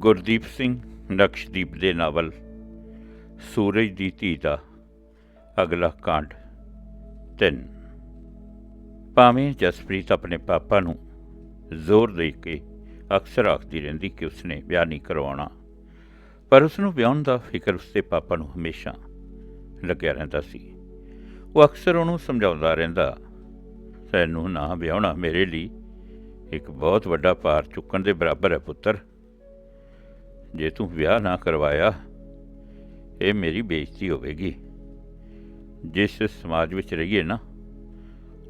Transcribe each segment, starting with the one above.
ਗੁਰਦੀਪ ਸਿੰਘ ਨਕਸ਼ਦੀਪ ਦੇ ਨਾਵਲ, ਸੂਰਜ ਦੀ ਧੀ ਦਾ ਅਗਲਾ ਕਾਂਡ 3 ਭਾਵੇਂ ਜਸਪ੍ਰੀਤ ਆਪਣੇ ਪਾਪਾ ਨੂੰ ਜ਼ੋਰ ਦੇ ਕੇ ਅਕਸਰ ਆਖਦੀ ਰਹਿੰਦੀ ਕਿ ਉਸਨੇ ਵਿਆਹ ਨਹੀਂ ਕਰਵਾਉਣਾ, ਪਰ ਉਸ ਨੂੰ ਵਿਆਹਣ ਦਾ ਫਿਕਰ ਉਸਦੇ ਪਾਪਾ ਨੂੰ ਹਮੇਸ਼ਾ ਲੱਗਿਆ ਰਹਿੰਦਾ ਸੀ। ਉਹ ਅਕਸਰ ਉਹਨੂੰ ਸਮਝਾਉਂਦਾ ਰਹਿੰਦਾ, ਤੈਨੂੰ ਨਾ ਵਿਆਹਣਾ ਮੇਰੇ ਲਈ ਇੱਕ ਬਹੁਤ ਵੱਡਾ ਭਾਰ ਚੁੱਕਣ ਦੇ ਬਰਾਬਰ ਹੈ ਪੁੱਤਰ। ਜੇ ਤੂੰ ਵਿਆਹ ਨਾ ਕਰਵਾਇਆ, ਇਹ ਮੇਰੀ ਬੇਇੱਜ਼ਤੀ ਹੋਵੇਗੀ। ਜਿਸ ਸਮਾਜ ਵਿੱਚ ਰਹੀਏ ਨਾ,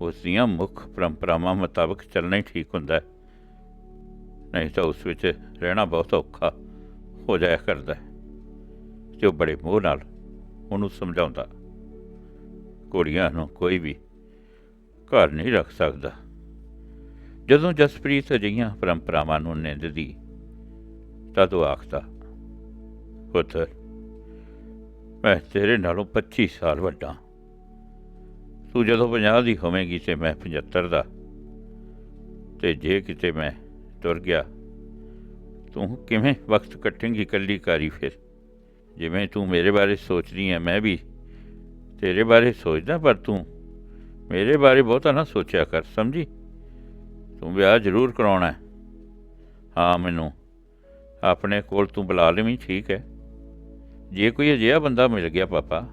ਉਸ ਦੀਆਂ ਮੁੱਖ ਪਰੰਪਰਾਵਾਂ ਮੁਤਾਬਕ ਚੱਲਣਾ ਹੀ ਠੀਕ ਹੁੰਦਾ ਹੈ। ਨਹੀਂ ਤਾਂ ਉਸ ਵਿੱਚ ਰਹਿਣਾ ਬਹੁਤ ਔਖਾ ਹੋ ਜਾਇਆ ਕਰਦਾ ਹੈ। ਤੇ ਉਹ ਬੜੇ ਮੋਹ ਨਾਲ ਉਹਨੂੰ ਸਮਝਾਉਂਦਾ, ਕੁੜੀਆਂ ਨੂੰ ਕੋਈ ਵੀ ਘਰ ਨਹੀਂ ਰੱਖ ਸਕਦਾ। ਜਦੋਂ ਜਸਪ੍ਰੀਤ ਅਜਿਹੀਆਂ ਪਰੰਪਰਾਵਾਂ ਨੂੰ ਨਿੰਦਦੀ ਤਦ ਉਹ ਆਖਦਾ ਪੁੱਤਰ ਮੈਂ ਤੇਰੇ ਨਾਲੋਂ 25 ਸਾਲ ਵੱਡਾ। ਤੂੰ ਜਦੋਂ 50 ਦੀ ਹੋਵੇਂਗੀ ਤੇ ਮੈਂ 75 ਦਾ। ਤੇ ਜੇ ਕਿਤੇ ਮੈਂ ਤੁਰ ਗਿਆ, ਤੂੰ ਕਿਵੇਂ ਵਕਤ ਕੱਟੇਂਗੀ ਇਕੱਲੀ ਕਾਰੀ ਫਿਰ? ਜਿਵੇਂ ਤੂੰ ਮੇਰੇ ਬਾਰੇ ਸੋਚਦੀ ਹੈ ਮੈਂ ਵੀ ਤੇਰੇ ਬਾਰੇ ਸੋਚਦਾ, ਪਰ ਤੂੰ ਮੇਰੇ ਬਾਰੇ ਬਹੁਤਾ ਨਾ ਸੋਚਿਆ ਕਰ, ਸਮਝੀ? ਤੂੰ ਵਿਆਹ ਜ਼ਰੂਰ ਕਰਾਉਣਾ ਹਾਂ, ਮੈਨੂੰ ਆਪਣੇ ਕੋਲ ਤੂੰ ਬੁਲਾ ਲਵੀਂ, ਠੀਕ ਹੈ। ਜੇ ਕੋਈ ਅਜਿਹਾ ਬੰਦਾ ਮਿਲ ਗਿਆ ਪਾਪਾ,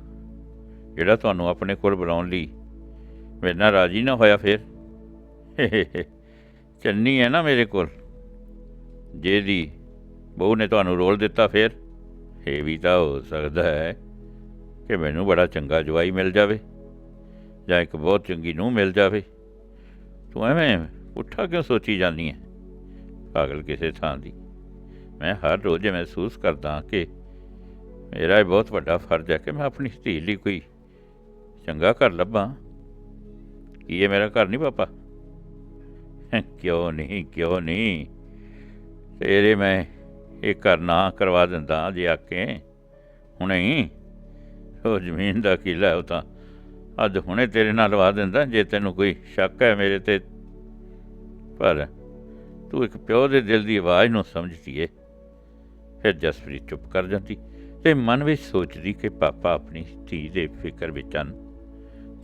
ਜਿਹੜਾ ਤੁਹਾਨੂੰ ਆਪਣੇ ਕੋਲ ਬੁਲਾਉਣ ਲਈ ਮੇਰੇ ਨਾਲ ਰਾਜੀ ਨਾ ਹੋਇਆ ਫਿਰ। ਚੰਨੀ ਹੈ ਨਾ ਮੇਰੇ ਕੋਲ। ਜੇ ਦੀ ਬਹੂ ਨੇ ਤੁਹਾਨੂੰ ਰੋਲ ਦਿੱਤਾ ਫਿਰ। ਇਹ ਵੀ ਤਾਂ ਹੋ ਸਕਦਾ ਹੈ ਕਿ ਮੈਨੂੰ ਬੜਾ ਚੰਗਾ ਜਵਾਈ ਮਿਲ ਜਾਵੇ, ਜਾਂ ਇੱਕ ਬਹੁਤ ਚੰਗੀ ਨੂੰ ਮਿਲ ਜਾਵੇ। ਤੂੰ ਐਵੇਂ ਪੁੱਠਾ ਕਿਉਂ ਸੋਚੀ ਜਾਂਦੀ ਹੈ ਪਾਗਲ ਕਿਸੇ ਥਾਂ ਦੀ? ਮੈਂ ਹਰ ਰੋਜ਼ ਇਹ ਮਹਿਸੂਸ ਕਰਦਾ ਕਿ ਮੇਰਾ ਇਹ ਬਹੁਤ ਵੱਡਾ ਫਰਜ਼ ਹੈ ਕਿ ਮੈਂ ਆਪਣੀ ਧੀ ਲਈ ਕੋਈ ਚੰਗਾ ਘਰ ਲੱਭਾਂ। ਕੀ ਇਹ ਮੇਰਾ ਘਰ ਨਹੀਂ ਪਾਪਾ? ਕਿਉਂ ਨਹੀਂ ਕਿਉਂ ਨਹੀਂ? ਤੇਰੇ ਮੈਂ ਇਹ ਘਰ ਨਾ ਕਰਵਾ ਦਿੰਦਾ ਜੇ ਆਕੇ ਹੁਣੇ ਹੀ ਉਹ ਜ਼ਮੀਨ ਦਾ ਕਿਲਾ ਉਹ ਤਾਂ ਅੱਜ ਹੁਣੇ ਤੇਰੇ ਨਾਲ ਲਵਾ ਦਿੰਦਾ, ਜੇ ਤੈਨੂੰ ਕੋਈ ਸ਼ੱਕ ਹੈ ਮੇਰੇ ਤੇ। ਪਰ ਤੂੰ ਇੱਕ ਪਿਓ ਦੇ ਦਿਲ ਦੀ ਆਵਾਜ਼ ਨੂੰ ਸਮਝਦੀ ਏ। ਫਿਰ ਜਸਪ੍ਰੀਤ ਚੁੱਪ ਕਰ ਜਾਂਦੀ ਤੇ ਮਨ ਵਿੱਚ ਸੋਚਦੀ ਕਿ ਪਾਪਾ ਆਪਣੀ ਧੀ ਦੇ ਫਿਕਰ ਵਿੱਚ ਹਨ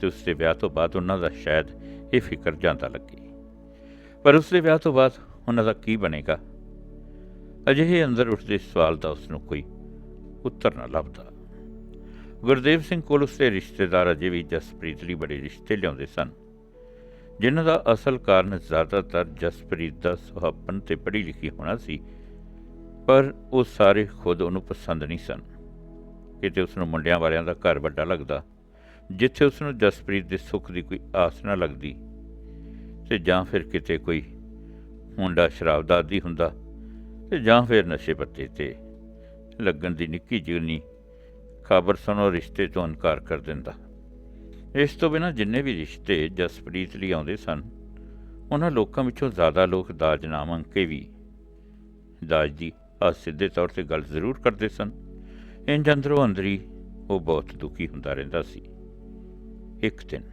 ਤੇ ਉਸ ਦੇ ਵਿਆਹ ਤੋਂ ਬਾਅਦ ਉਹਨਾਂ ਦਾ ਸ਼ਾਇਦ ਇਹ ਫਿਕਰ ਜਾਂਦਾ ਲੱਗੇ। ਪਰ ਉਸ ਦੇ ਵਿਆਹ ਤੋਂ ਬਾਅਦ ਉਹਨਾਂ ਦਾ ਕੀ ਬਣੇਗਾ? ਅਜਿਹੇ ਅੰਦਰ ਉੱਠਦੇ ਸਵਾਲ ਦਾ ਉਸ ਨੂੰ ਕੋਈ ਉੱਤਰ ਨਾ ਲੱਭਦਾ। ਗੁਰਦੇਵ ਸਿੰਘ ਕੋਲ ਉਸਦੇ ਰਿਸ਼ਤੇਦਾਰ ਅਜੇ ਵੀ ਜਸਪ੍ਰੀਤ ਲਈ ਬੜੇ ਰਿਸ਼ਤੇ ਲਿਆਉਂਦੇ ਸਨ, ਜਿਨ੍ਹਾਂ ਦਾ ਅਸਲ ਕਾਰਨ ਜ਼ਿਆਦਾਤਰ ਜਸਪ੍ਰੀਤ ਦਾ ਸੁਹੱਪਨ ਤੇ ਪੜ੍ਹੀ ਲਿਖੀ ਹੋਣਾ ਸੀ ਪਰ ਉਹ ਸਾਰੇ ਖੁਦ ਉਹਨੂੰ ਪਸੰਦ ਨਹੀਂ ਸਨ। ਕਿਤੇ ਉਸ ਨੂੰ ਮੁੰਡਿਆਂ ਵਾਲਿਆਂ ਦਾ ਘਰ ਵੱਡਾ ਲੱਗਦਾ, ਜਿੱਥੇ ਉਸ ਨੂੰ ਜਸਪ੍ਰੀਤ ਦੇ ਸੁੱਖ ਦੀ ਕੋਈ ਆਸ ਨਾ ਲੱਗਦੀ, ਤੇ ਜਾਂ ਫਿਰ ਕਿਤੇ ਕੋਈ ਮੁੰਡਾ ਸ਼ਰਾਬ ਦਾ ਆਦੀ ਹੁੰਦਾ, ਤੇ ਜਾਂ ਫਿਰ ਨਸ਼ੇ ਪੱਤੇ ਤੇ ਲੱਗਣ ਦੀ ਨਿੱਕੀ ਜਿਹੀ ਖਬਰ ਸੁਣੋ ਰਿਸ਼ਤੇ ਤੋਂ ਇਨਕਾਰ ਕਰ ਦਿੰਦਾ। ਇਸ ਤੋਂ ਬਿਨਾਂ ਜਿੰਨੇ ਵੀ ਰਿਸ਼ਤੇ ਜਸਪ੍ਰੀਤ ਲਈ ਆਉਂਦੇ ਸਨ, ਉਹਨਾਂ ਲੋਕਾਂ ਵਿੱਚੋਂ ਜ਼ਿਆਦਾ ਲੋਕ ਦਾਜ ਨਾ ਮੰਗ ਕੇ ਵੀ ਦਾਜ ਦੀ ਸਿੱਧੇ ਤੌਰ ਤੇ ਗੱਲ ਜ਼ਰੂਰ ਕਰਦੇ ਸਨ। ਇੰਜ ਅੰਦਰੋਂ ਅੰਦਰੀ ਉਹ ਬਹੁਤ ਦੁਖੀ ਹੁੰਦਾ ਰਹਿੰਦਾ ਸੀ। ਇੱਕ ਦਿਨ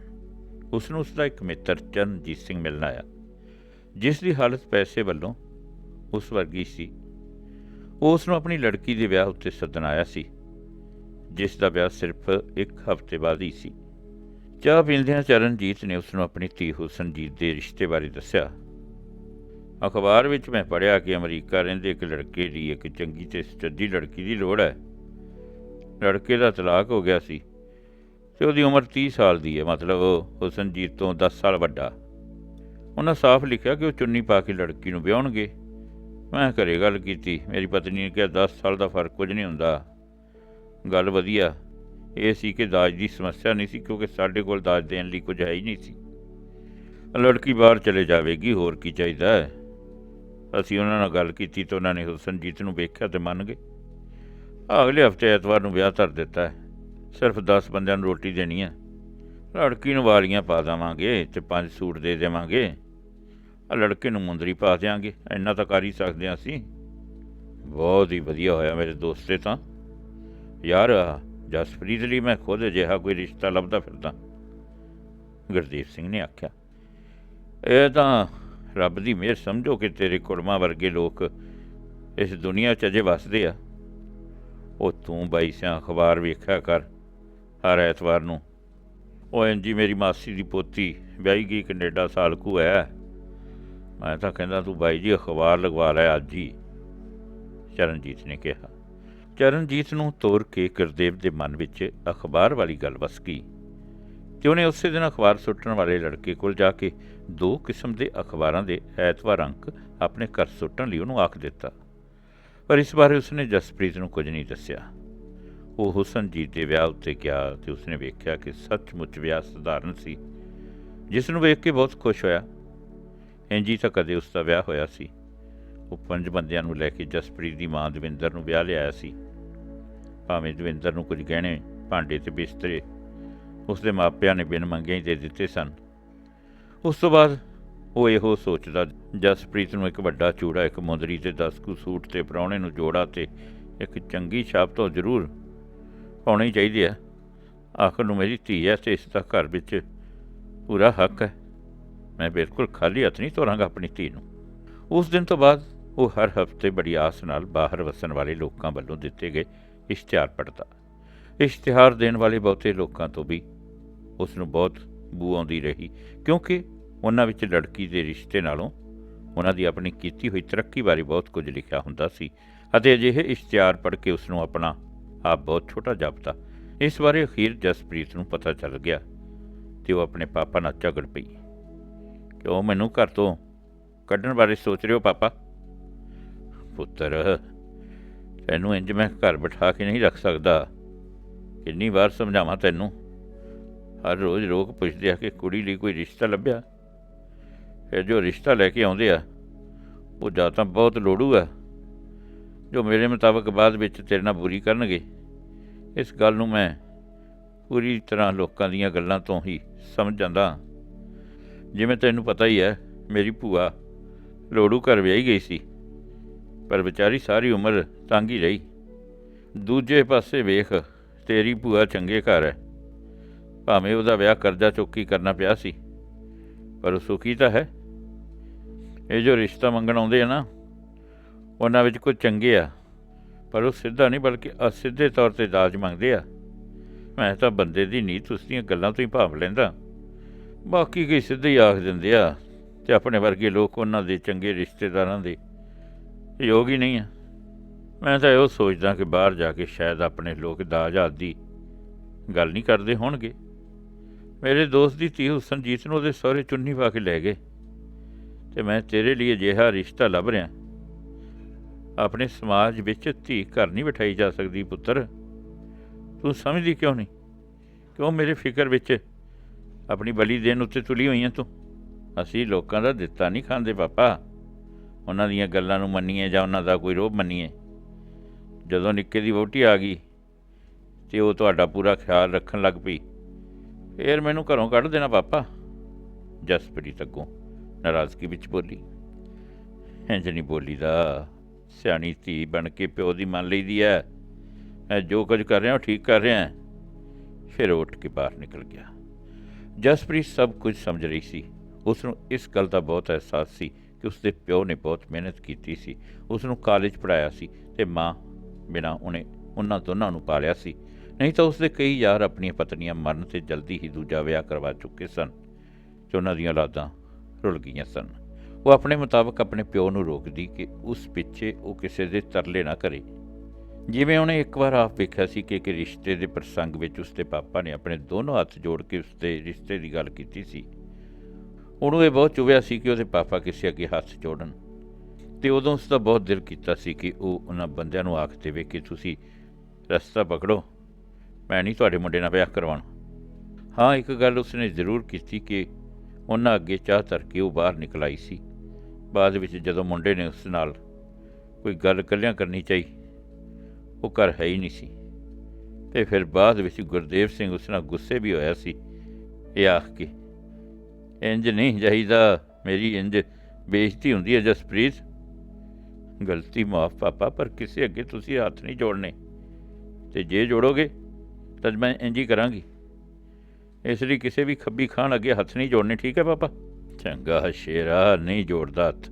ਉਸ ਨੂੰ ਉਸ ਦਾ ਇੱਕ ਮਿੱਤਰ ਚਰਨਜੀਤ ਸਿੰਘ ਮਿਲਣ ਆਇਆ, ਜਿਸ ਦੀ ਹਾਲਤ ਪੈਸੇ ਵੱਲੋਂ ਉਸ ਵਰਗੀ ਸੀ। ਉਹ ਉਸ ਨੂੰ ਆਪਣੀ ਲੜਕੀ ਦੇ ਵਿਆਹ ਉੱਤੇ ਸੱਦਣ ਆਇਆ ਸੀ, ਜਿਸ ਦਾ ਵਿਆਹ ਸਿਰਫ ਇੱਕ ਹਫ਼ਤੇ ਬਾਅਦ ਹੀ ਸੀ। ਚਾਹ ਪੀਂਦਿਆਂ ਚਰਨਜੀਤ ਨੇ ਉਸ ਨੂੰ ਆਪਣੀ ਧੀ ਹੁਸਨਜੀਤ ਦੇ ਰਿਸ਼ਤੇ ਬਾਰੇ ਦੱਸਿਆ। ਅਖਬਾਰ ਵਿੱਚ ਮੈਂ ਪੜ੍ਹਿਆ ਕਿ ਅਮਰੀਕਾ ਰਹਿੰਦੇ ਇੱਕ ਲੜਕੇ ਦੀ ਇੱਕ ਚੰਗੀ ਤੇ ਸੱਚੀ ਲੜਕੀ ਦੀ ਲੋੜ ਹੈ। ਲੜਕੇ ਦਾ ਤਲਾਕ ਹੋ ਗਿਆ ਸੀ ਤੇ ਉਹਦੀ ਉਮਰ 30 ਸਾਲ ਦੀ ਹੈ, ਮਤਲਬ ਉਹ ਹੁਸਨਜੀਤ ਤੋਂ 10 ਸਾਲ ਵੱਡਾ। ਉਹਨਾਂ ਸਾਫ਼ ਲਿਖਿਆ ਕਿ ਉਹ ਚੁੰਨੀ ਪਾ ਕੇ ਲੜਕੀ ਨੂੰ ਵਿਆਹਣਗੇ। ਮੈਂ ਘਰੇ ਗੱਲ ਕੀਤੀ, ਮੇਰੀ ਪਤਨੀ ਨੇ ਕਿਹਾ 10 ਸਾਲ ਦਾ ਫ਼ਰਕ ਕੁਝ ਨਹੀਂ ਹੁੰਦਾ। ਗੱਲ ਵਧੀਆ। ਇਹ ਸੀ ਕਿ ਦਾਜ ਦੀ ਸਮੱਸਿਆ ਨਹੀਂ ਸੀ, ਕਿਉਂਕਿ ਸਾਡੇ ਕੋਲ ਦਾਜ ਦੇਣ ਲਈ ਕੁਝ ਹੈ ਹੀ ਨਹੀਂ ਸੀ। ਲੜਕੀ ਬਾਹਰ ਚਲੇ ਜਾਵੇਗੀ, ਹੋਰ ਕੀ ਚਾਹੀਦਾ ਹੈ? ਅਸੀਂ ਉਹਨਾਂ ਨਾਲ ਗੱਲ ਕੀਤੀ ਤਾਂ ਉਹਨਾਂ ਨੇ ਹੁਸਨਜੀਤ ਨੂੰ ਵੇਖਿਆ ਤੇ ਮੰਨ ਗਏ। ਅਗਲੇ ਹਫ਼ਤੇ ਐਤਵਾਰ ਨੂੰ ਵਿਆਹ ਧਰ ਦਿੱਤਾ ਹੈ। ਸਿਰਫ 10 ਬੰਦਿਆਂ ਨੂੰ ਰੋਟੀ ਦੇਣੀ ਹੈ। ਲੜਕੀ ਨੂੰ ਵਾਲੀਆਂ ਪਾ ਦੇਵਾਂਗੇ ਤੇ ਪੰਜ ਸੂਟ ਦੇ ਦੇਵਾਂਗੇ। ਆ ਲੜਕੇ ਨੂੰ ਮੁੰਦਰੀ ਪਾ ਦੇਵਾਂਗੇ ਇੰਨਾ ਤਾਂ ਕਰ ਹੀ ਸਕਦੇ ਹਾਂ ਅਸੀਂ। ਬਹੁਤ ਹੀ ਵਧੀਆ ਹੋਇਆ ਮੇਰੇ ਦੋਸਤੇ ਤਾਂ। ਯਾਰ, ਜਸਪ੍ਰੀਤ ਲਈ ਮੈਂ ਖੁਦ ਅਜਿਹਾ ਕੋਈ ਰਿਸ਼ਤਾ ਲੱਭਦਾ ਫਿਰਦਾ। ਗੁਰਦੀਪ ਸਿੰਘ ਨੇ ਆਖਿਆ, ਇਹ ਤਾਂ ਰੱਬ ਦੀ ਮਿਹਰ ਸਮਝੋ ਕਿ ਤੇਰੇ ਕੁੜਮਾ ਵਰਗੇ ਲੋਕ ਇਸ ਦੁਨੀਆ 'ਚ ਅਜੇ ਵਸਦੇ ਆ। ਉਹ ਤੂੰ ਬਾਈ ਸਿਆ ਅਖਬਾਰ ਵੇਖਿਆ ਕਰ ਹਰ ਐਤਵਾਰ ਨੂੰ। ਉਹ ਇੰਜੀ ਮੇਰੀ ਮਾਸੀ ਦੀ ਪੋਤੀ ਵਿਆਹੀ ਗਈ ਕੈਨੇਡਾ ਸਾਲ ਕੁ ਹੈ। ਮੈਂ ਤਾਂ ਕਹਿੰਦਾ ਤੂੰ ਬਾਈ ਜੀ ਅਖਬਾਰ ਲਗਵਾ ਲੈ ਅੱਜ ਹੀ। ਚਰਨਜੀਤ ਨੇ ਕਿਹਾ। ਚਰਨਜੀਤ ਨੂੰ ਤੋਰ ਕੇ ਗੁਰਦੇਵ ਦੇ ਮਨ ਵਿੱਚ ਅਖਬਾਰ ਵਾਲੀ ਗੱਲ ਵਸ ਗਈ। ਤੇ ਉਹਨੇ ਉਸੇ ਦਿਨ ਅਖਬਾਰ ਸੁੱਟਣ ਵਾਲੇ ਲੜਕੇ ਕੋਲ ਜਾ ਕੇ ਦੋ ਕਿਸਮ ਦੇ ਅਖਬਾਰਾਂ ਦੇ ਐਤਵਾਰ ਅੰਕ ਆਪਣੇ ਘਰ ਸੁੱਟਣ ਲਈ ਉਹਨੂੰ ਆਖ ਦਿੱਤਾ। ਪਰ ਇਸ ਬਾਰੇ ਉਸਨੇ ਜਸਪ੍ਰੀਤ ਨੂੰ ਕੁਝ ਨਹੀਂ ਦੱਸਿਆ। ਉਹ ਹੁਸਨਜੀਤ ਦੇ ਵਿਆਹ ਉੱਤੇ ਗਿਆ ਤੇ ਉਸਨੇ ਵੇਖਿਆ ਕਿ ਸੱਚਮੁੱਚ ਵਿਆਹ ਸਧਾਰਨ ਸੀ, ਜਿਸ ਨੂੰ ਵੇਖ ਕੇ ਬਹੁਤ ਖੁਸ਼ ਹੋਇਆ। ਇੰਜੀ ਤਾਂ ਕਦੇ ਉਸ ਦਾ ਵਿਆਹ ਹੋਇਆ ਸੀ। ਉਹ ਪੰਜ ਬੰਦਿਆਂ ਨੂੰ ਲੈ ਕੇ ਜਸਪ੍ਰੀਤ ਦੀ ਮਾਂ ਦਵਿੰਦਰ ਨੂੰ ਵਿਆਹ ਲਿਆਇਆ ਸੀ। ਭਾਵੇਂ ਦਵਿੰਦਰ ਨੂੰ ਕੁਝ ਗਹਿਣੇ, ਭਾਂਡੇ ਤੇ ਬਿਸਤਰੇ ਉਸ ਦੇ ਮਾਪਿਆਂ ਨੇ ਬਿਨ ਮੰਗੇ ਹੀ ਦੇ ਦਿੱਤੇ ਸਨ। ਉਸ ਤੋਂ ਬਾਅਦ ਉਹ ਇਹੋ ਸੋਚਦਾ, ਜਸਪ੍ਰੀਤ ਨੂੰ ਇੱਕ ਵੱਡਾ ਚੂੜਾ, ਇੱਕ ਮੁੰਦਰੀ ਤੇ 10 ਕੁ ਸੂਟ ਤੇ ਪ੍ਰਾਹੁਣੇ ਨੂੰ ਜੋੜਾ ਤੇ ਇੱਕ ਚੰਗੀ ਛਾਪ ਤੋਂ ਜ਼ਰੂਰ ਪਾਉਣੀ ਚਾਹੀਦੀ ਹੈ। ਆਖਰ ਨੂੰ ਮੇਰੀ ਧੀ ਹੈ ਤੇ ਇਸ ਦਾ ਘਰ ਵਿੱਚ ਪੂਰਾ ਹੱਕ ਹੈ। ਮੈਂ ਬਿਲਕੁਲ ਖਾਲੀ ਹੱਥ ਨਹੀਂ ਤੋਰਾਂਗਾ ਆਪਣੀ ਧੀ ਨੂੰ। ਉਸ ਦਿਨ ਤੋਂ ਬਾਅਦ ਉਹ ਹਰ ਹਫ਼ਤੇ ਬੜੀ ਆਸ ਨਾਲ ਬਾਹਰ ਵਸਣ ਵਾਲੇ ਲੋਕਾਂ ਵੱਲੋਂ ਦਿੱਤੇ ਗਏ ਇਸ਼ਤਿਹਾਰ ਪੜ੍ਹਦਾ। ਇਸ਼ਤਿਹਾਰ ਦੇਣ ਵਾਲੇ ਬਹੁਤੇ ਲੋਕਾਂ ਤੋਂ ਵੀ ਉਸ ਨੂੰ ਬਹੁਤ ਬੂ ਆਉਂਦੀ ਰਹੀ, ਕਿਉਂਕਿ ਉਹਨਾਂ ਵਿੱਚ ਲੜਕੀ ਦੇ ਰਿਸ਼ਤੇ ਨਾਲੋਂ ਉਹਨਾਂ ਦੀ ਆਪਣੀ ਕੀਤੀ ਹੋਈ ਤਰੱਕੀ ਬਾਰੇ ਬਹੁਤ ਕੁਝ ਲਿਖਿਆ ਹੁੰਦਾ ਸੀ ਅਤੇ ਅਜਿਹੇ ਇਸ਼ਤਿਹਾਰ ਪੜ੍ਹ ਕੇ ਉਸ ਨੂੰ ਆਪਣਾ ਆਪ ਬਹੁਤ ਛੋਟਾ ਜਾਪਦਾ ਇਸ ਬਾਰੇ ਅਖੀਰ ਜਸਪ੍ਰੀਤ ਨੂੰ ਪਤਾ ਚੱਲ ਗਿਆ ਤੇ ਉਹ ਆਪਣੇ ਪਾਪਾ ਨਾਲ ਝਗੜ ਪਈ। ਕਿਉਂ ਮੈਨੂੰ ਘਰ ਤੋਂ ਕੱਢਣ ਬਾਰੇ ਸੋਚ ਰਹੇ ਹੋ ਪਾਪਾ? ਪੁੱਤਰ, ਤੈਨੂੰ ਇੰਜ ਮੈਂ ਘਰ ਬਿਠਾ ਕੇ ਨਹੀਂ ਰੱਖ ਸਕਦਾ। ਕਿੰਨੀ ਵਾਰ ਸਮਝਾਵਾਂ ਤੈਨੂੰ? ਹਰ ਰੋਜ਼ ਲੋਕ ਪੁੱਛਦੇ ਆ ਕਿ ਕੁੜੀ ਲਈ ਕੋਈ ਰਿਸ਼ਤਾ ਲੱਭਿਆ? ਫਿਰ ਜੋ ਰਿਸ਼ਤਾ ਲੈ ਕੇ ਆਉਂਦੇ ਆ, ਉਹ ਜਾਂ ਤਾਂ ਬਹੁਤ ਲੋੜੂ ਆ, ਜੋ ਮੇਰੇ ਮੁਤਾਬਕ ਬਾਅਦ ਵਿੱਚ ਤੇਰੇ ਨਾਲ ਬੁਰੀ ਕਰਨਗੇ। ਇਸ ਗੱਲ ਨੂੰ ਮੈਂ ਪੂਰੀ ਤਰ੍ਹਾਂ ਲੋਕਾਂ ਦੀਆਂ ਗੱਲਾਂ ਤੋਂ ਹੀ ਸਮਝ ਜਾਂਦਾ ਜਿਵੇਂ ਤੈਨੂੰ ਪਤਾ ਹੀ ਹੈ, ਮੇਰੀ ਭੂਆ ਲੋੜੂ ਘਰ ਵਿਆਹੀ ਗਈ ਸੀ, ਪਰ ਵਿਚਾਰੀ ਸਾਰੀ ਉਮਰ ਤੰਗ ਹੀ ਰਹੀ। ਦੂਜੇ ਪਾਸੇ ਵੇਖ ਤੇਰੀ ਭੂਆ ਚੰਗੇ ਘਰ ਹੈ। ਭਾਵੇਂ ਉਹਦਾ ਵਿਆਹ ਕਰਜ਼ਾ ਚੁੱਕੀ ਕਰਨਾ ਪਿਆ ਸੀ, ਪਰ ਉਹ ਸੁਖੀ ਤਾਂ ਹੈ। ਇਹ ਜੋ ਰਿਸ਼ਤਾ ਮੰਗਣ ਆਉਂਦੇ ਆ ਨਾ, ਉਹਨਾਂ ਵਿੱਚ ਕੁਝ ਚੰਗੇ ਆ, ਪਰ ਉਹ ਸਿੱਧਾ ਨਹੀਂ, ਬਲਕਿ ਅਸਿੱਧੇ ਤੌਰ ਤੇ ਦਾਜ ਮੰਗਦੇ ਆ। ਮੈਂ ਤਾਂ ਬੰਦੇ ਦੀ ਨੀਤ ਉਸ ਦੀਆਂ ਗੱਲਾਂ ਤੋਂ ਹੀ ਭਾਵ ਲੈਂਦਾ। ਬਾਕੀ ਕਈ ਸਿੱਧੇ ਹੀ ਆਖ ਦਿੰਦੇ ਆ, ਤੇ ਆਪਣੇ ਵਰਗੇ ਲੋਕ ਉਹਨਾਂ ਦੇ ਚੰਗੇ ਰਿਸ਼ਤੇਦਾਰਾਂ ਦੇ ਯੋਗ ਹੀ ਨਹੀਂ ਆ। ਮੈਂ ਤਾਂ ਇਹੋ ਸੋਚਦਾ ਕਿ ਬਾਹਰ ਜਾ ਕੇ ਸ਼ਾਇਦ ਆਪਣੇ ਲੋਕ ਦਾਜ ਆਦੀ ਗੱਲ ਨਹੀਂ ਕਰਦੇ ਹੋਣਗੇ। ਮੇਰੇ ਦੋਸਤ ਦੀ ਧੀ ਹੁਸਨਜੀਤ ਨੂੰ ਉਹਦੇ ਸਹੁਰੇ ਚੁੰਨੀ ਪਾ ਕੇ ਲੈ ਗਏ ਤੇ ਮੈਂ ਤੇਰੇ ਲਈ ਅਜਿਹਾ ਰਿਸ਼ਤਾ ਲੱਭ ਰਿਹਾ। ਆਪਣੇ ਸਮਾਜ ਵਿੱਚ ਧੀ ਘਰ ਨਹੀਂ ਬਿਠਾਈ ਜਾ ਸਕਦੀ ਪੁੱਤਰ। ਤੂੰ ਸਮਝਦੀ ਕਿਉਂ ਨਹੀਂ? ਕਿਉਂ ਮੇਰੇ ਫਿਕਰ ਵਿੱਚ ਆਪਣੀ ਬਲੀ ਦੇਣ ਉੱਤੇ ਤੁਲੀ ਹੋਈਆਂ ਤੂੰ? ਅਸੀਂ ਲੋਕਾਂ ਦਾ ਦਿੱਤਾ ਨਹੀਂ ਖਾਂਦੇ ਪਾਪਾ। ਉਹਨਾਂ ਦੀਆਂ ਗੱਲਾਂ ਨੂੰ ਮੰਨੀਏ ਜਾਂ ਉਹਨਾਂ ਦਾ ਕੋਈ ਰੋਬ ਮੰਨੀਏ। ਜਦੋਂ ਨਿੱਕੇ ਦੀ ਵੋਟੀ ਆ ਗਈ ਤੇ ਉਹ ਤੁਹਾਡਾ ਪੂਰਾ ਖਿਆਲ ਰੱਖਣ ਲੱਗ ਪਈ, ਫੇਰ ਮੈਨੂੰ ਘਰੋਂ ਕੱਢ ਦੇਣਾ ਪਾਪਾ। ਜਸਪ੍ਰੀਤ ਅੱਗੋਂ ਨਾਰਾਜ਼ਗੀ ਵਿੱਚ ਬੋਲੀ ਇੰਜ ਨਹੀਂ ਬੋਲੀ ਦਾ ਸਿਆਣੀ ਧੀ ਬਣ ਕੇ ਪਿਓ ਦੀ ਮੰਨ ਲਈਦੀ ਐ। ਮੈਂ ਜੋ ਕੁਝ ਕਰ ਰਿਹਾ ਉਹ ਠੀਕ ਕਰ ਰਿਹਾ ਫਿਰ ਉਹ ਉੱਠ ਕੇ ਬਾਹਰ ਨਿਕਲ ਗਿਆ। ਜਸਪ੍ਰੀਤ ਸਭ ਕੁਝ ਸਮਝ ਰਹੀ ਸੀ। ਉਸ ਨੂੰ ਇਸ ਗੱਲ ਦਾ ਬਹੁਤ ਅਹਿਸਾਸ ਸੀ ਕਿ ਉਸ ਦੇ ਪਿਓ ਨੇ ਬਹੁਤ ਮਿਹਨਤ ਕੀਤੀ ਸੀ। ਉਸ ਨੂੰ ਕਾਲਜ ਪੜਾਇਆ ਸੀ ਤੇ ਮਾਂ ਬਿਨਾਂ ਉਹਨੇ ਉਹਨਾਂ ਦੋਨਾਂ ਨੂੰ ਪਾਲਿਆ ਸੀ। ਨਹੀਂ ਤਾਂ ਉਸ ਦੇ ਕਈ ਯਾਰ ਆਪਣੀਆਂ ਪਤਨੀਆਂ ਮਰਨ ਤੇ ਜਲਦੀ ਹੀ ਦੂਜਾ ਵਿਆਹ ਕਰਵਾ ਚੁੱਕੇ ਸਨ ਤੇ ਉਹਨਾਂ ਦੀਆਂ ਔਲਾਦਾਂ ਰੁਲ ਗਈਆਂ ਸਨ। ਉਹ ਆਪਣੇ ਮੁਤਾਬਕ ਆਪਣੇ ਪਿਓ ਨੂੰ ਰੋਕਦੀ ਕਿ ਉਸ ਪਿੱਛੇ ਉਹ ਕਿਸੇ ਦੇ ਤਰਲੇ ਨਾ ਕਰੇ। ਜਿਵੇਂ ਉਹਨੇ ਇੱਕ ਵਾਰ ਆਪ ਵੇਖਿਆ ਸੀ ਕਿ ਇੱਕ ਰਿਸ਼ਤੇ ਦੇ ਪ੍ਰਸੰਗ ਵਿੱਚ ਉਸਦੇ ਪਾਪਾ ਨੇ ਆਪਣੇ ਦੋਨੋਂ ਹੱਥ ਜੋੜ ਕੇ ਉਸਦੇ ਰਿਸ਼ਤੇ ਦੀ ਗੱਲ ਕੀਤੀ ਸੀ। ਉਹਨੂੰ ਇਹ ਬਹੁਤ ਚੁਭਿਆ ਸੀ ਕਿ ਉਹਦੇ ਪਾਪਾ ਕਿਸੇ ਅੱਗੇ ਹੱਥ ਜੋੜਨ ਤੇ ਉਦੋਂ ਉਸ ਦਾ ਬਹੁਤ ਦਿਲ ਕੀਤਾ ਸੀ ਕਿ ਉਹ ਉਹਨਾਂ ਬੰਦਿਆਂ ਨੂੰ ਆਖ ਦੇਵੇ ਕਿ ਤੁਸੀਂ ਰਸਤਾ ਪਕੜੋ। ਮੈਂ ਨਹੀਂ ਤੁਹਾਡੇ ਮੁੰਡੇ ਨਾਲ ਵਿਆਹ ਕਰਵਾਉਣਾ। ਹਾਂ, ਇੱਕ ਗੱਲ ਉਸਨੇ ਜ਼ਰੂਰ ਕੀਤੀ ਕਿ ਉਹਨਾਂ ਅੱਗੇ ਚਾਹ ਧਰ ਕੇ ਉਹ ਬਾਹਰ ਨਿਕਲ ਆਈ ਸੀ। ਬਾਅਦ ਵਿੱਚ ਜਦੋਂ ਮੁੰਡੇ ਨੇ ਉਸ ਨਾਲ ਕੋਈ ਗੱਲ ਇਕੱਲਿਆਂ ਕਰਨੀ ਚਾਹੀ, ਉਹ ਘਰ ਹੈ ਹੀ ਨਹੀਂ ਸੀ। ਤੇ ਫਿਰ ਬਾਅਦ ਵਿੱਚ ਗੁਰਦੇਵ ਸਿੰਘ ਉਸ ਨਾਲ ਗੁੱਸੇ ਵੀ ਹੋਇਆ ਸੀ। ਇਹ ਆਖ ਕੇ, ਇੰਜ ਨਹੀਂ ਚਾਹੀਦਾ ਮੇਰੀ ਇੰਜ ਬੇਇੱਜ਼ਤੀ ਹੁੰਦੀ ਹੈ ਜਸਪ੍ਰੀਤ। ਗਲਤੀ ਮਾਫ ਪਾਪਾ, ਪਰ ਕਿਸੇ ਅੱਗੇ ਤੁਸੀਂ ਹੱਥ ਨਹੀਂ ਜੋੜਨੇ। ਤੇ ਜੇ ਜੋੜੋਗੇ, ਤਾਂ ਮੈਂ ਇੰਜ ਹੀ ਕਰਾਂਗੀ। ਇਸ ਲਈ ਕਿਸੇ ਵੀ ਖੱਬੀ ਖਾਣ ਅੱਗੇ ਹੱਥ ਨਹੀਂ ਜੋੜਨੇ, ਠੀਕ ਹੈ ਪਾਪਾ? ਚੰਗਾ, ਸ਼ੇਰਾ, ਨਹੀਂ ਜੋੜਦਾ ਹੱਥ।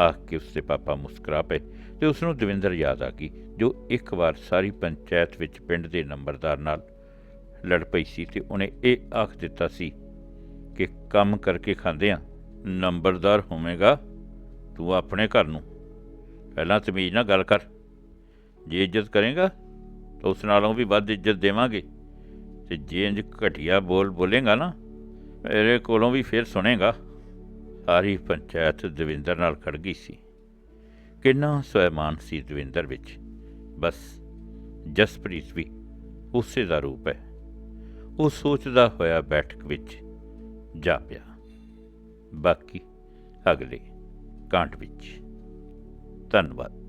ਆਖ ਕੇ ਉਸਦੇ ਪਾਪਾ ਮੁਸਕਰਾ ਪਏ ਤੇ ਉਸ ਨੂੰ ਦਵਿੰਦਰ ਯਾਦ ਆ ਗਈ, ਜੋ ਇੱਕ ਵਾਰ ਸਾਰੀ ਪੰਚਾਇਤ ਵਿੱਚ ਪਿੰਡ ਦੇ ਨੰਬਰਦਾਰ ਨਾਲ ਲੜ ਪਈ ਸੀ ਤੇ ਉਹਨੇ ਇਹ ਆਖ ਦਿੱਤਾ ਸੀ ਕਿ ਕੰਮ ਕਰਕੇ ਖਾਂਦੇ ਆ, ਨੰਬਰਦਾਰ ਹੋਵੇਂਗਾ, ਤੂੰ ਆਪਣੇ ਘਰ ਨੂੰ। ਪਹਿਲਾਂ ਤਮੀਜ਼ ਨਾਲ ਗੱਲ ਕਰ। ਜੇ ਇੱਜ਼ਤ ਕਰੇਗਾ, ਤਾਂ ਉਸ ਨਾਲੋਂ ਵੀ ਵੱਧ ਇੱਜ਼ਤ ਦੇਵਾਂਗੇ। ਤੇ ਜੇ ਇੰਜ ਘਟੀਆ ਬੋਲ ਬੋਲੇਗਾ ਨਾ, ਮੇਰੇ ਕੋਲੋਂ ਵੀ ਫਿਰ ਸੁਣੇਗਾ। ਸਾਰੀ ਪੰਚਾਇਤ ਦਵਿੰਦਰ ਨਾਲ ਖੜ ਗਈ ਸੀ। ਕਿੰਨਾ ਸਵੈਮਾਨ ਸੀ ਦਵਿੰਦਰ ਵਿੱਚ। ਬਸ, ਜਸਪ੍ਰੀਤ ਵੀ ਉਸੇ ਦਾ ਰੂਪ ਹੈ। ਉਹ ਸੋਚਦਾ ਹੋਇਆ ਬੈਠਕ ਵਿੱਚ ਜਾ ਪਿਆ। ਬਾਕੀ ਅਗਲੇ ਕਾਂਟ ਵਿੱਚ। ਧੰਨਵਾਦ।